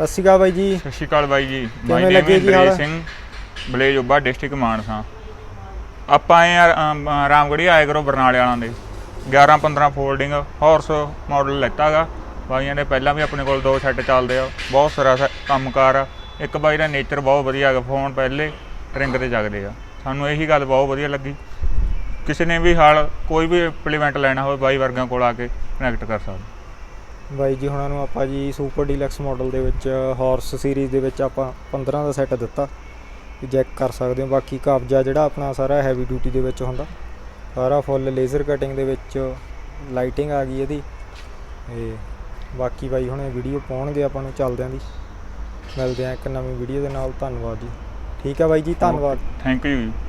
ਸਤਿ ਸ਼੍ਰੀ ਅਕਾਲ ਬਾਈ ਜੀ। ਸਤਿ ਸ਼੍ਰੀ ਅਕਾਲ ਬਾਈ ਜੀ। ਮਾਈ ਨੇਮ ਲੱਗੇ ਜੀ ਹਾਲ? Singh village Ubba district Mansa. ਆਪਾਂ ਆਏ ਆ ਅਮ, ਰਾਮਗੜ੍ਹੀ ਆਏ ਕਰੋ ਬਰਨਾਲੇ ਵਾਲਾਂ ਦੇ। 11 15 ਫੋਲਡਿੰਗ ਹਾਰਸ ਮਾਡਲ ਲੈਤਾਗਾ। ਬਾਈਆਂ ਨੇ ਪਹਿਲਾਂ ਵੀ ਆਪਣੇ ਕੋਲ ਦੋ ਸੈੱਟ ਚੱਲਦੇ ਆ। ਬਹੁਤ ਸਾਰਾ ਸੈ- ਕੰਮਕਾਰ ਆ। ਇੱਕ ਬਾਈ ਦਾ ਨੇਚਰ ਬਹੁਤ ਵਧੀਆ ਹੈਗਾ ਫੋਨ ਪਹਿਲੇ ਰਿੰਗ ਤੇ ਜਗਦੇ ਆ। ਸਾਨੂੰ ਇਹੀ ਗੱਲ ਬਹੁਤ ਵਧੀਆ ਲੱਗੀ। ਕਿਸੇ ਨੇ ਵੀ ਹਾਲ ਕੋਈ ਵੀ ਇੰਪਲੀਮੈਂਟ ਲੈਣਾ ਹੋਵੇ ਬਾਈ ਵਰਗਿਆਂ ਕੋਲ ਆ ਕੇ ਕਨੈਕਟ ਕਰ ਸਕਦਾ। ਬਾਈ ਜੀ ਹੁਣਾਂ ਨੂੰ ਆਪਾਂ ਜੀ ਸੁਪਰ ਡੀਲਕਸ ਮਾਡਲ ਦੇ ਵਿੱਚ ਹਾਰਸ ਸੀਰੀਜ਼ ਦੇ ਵਿੱਚ ਆਪਾਂ 15 ਦਾ ਸੈੱਟ ਦਿੱਤਾ। ਵੀ ਚੈੱਕ ਕਰ ਸਕਦੇ ਹੋ। ਬਾਕੀ ਕਬਜ਼ਾ ਜਿਹੜਾ ਆਪਣਾ ਸਾਰਾ ਹੈਵੀ ਡਿਊਟੀ ਦੇ ਵਿੱਚ ਹੁੰਦਾ। ਸਾਰਾ ਫੁੱਲ ਲੇਜ਼ਰ ਕਟਿੰਗ ਦੇ ਵਿੱਚ ਲਾਈਟਿੰਗ ਆ ਗਈ ਇਹਦੀ। ਤੇ ਬਾਕੀ ਬਾਈ ਹੁਣੇ ਵੀਡੀਓ ਪਾਉਣਗੇ ਆਪਾਂ ਨੂੰ ਚੱਲਦਿਆਂ ਦੀ। ਮਿਲਦੇ ਆ ਇੱਕ ਨਵੀਂ ਵੀਡੀਓ ਦੇ ਨਾਲ। ਧੰਨਵਾਦ ਜੀ। ਠੀਕ ਹੈ ਬਾਈ ਜੀ, ਧੰਨਵਾਦ। Thank you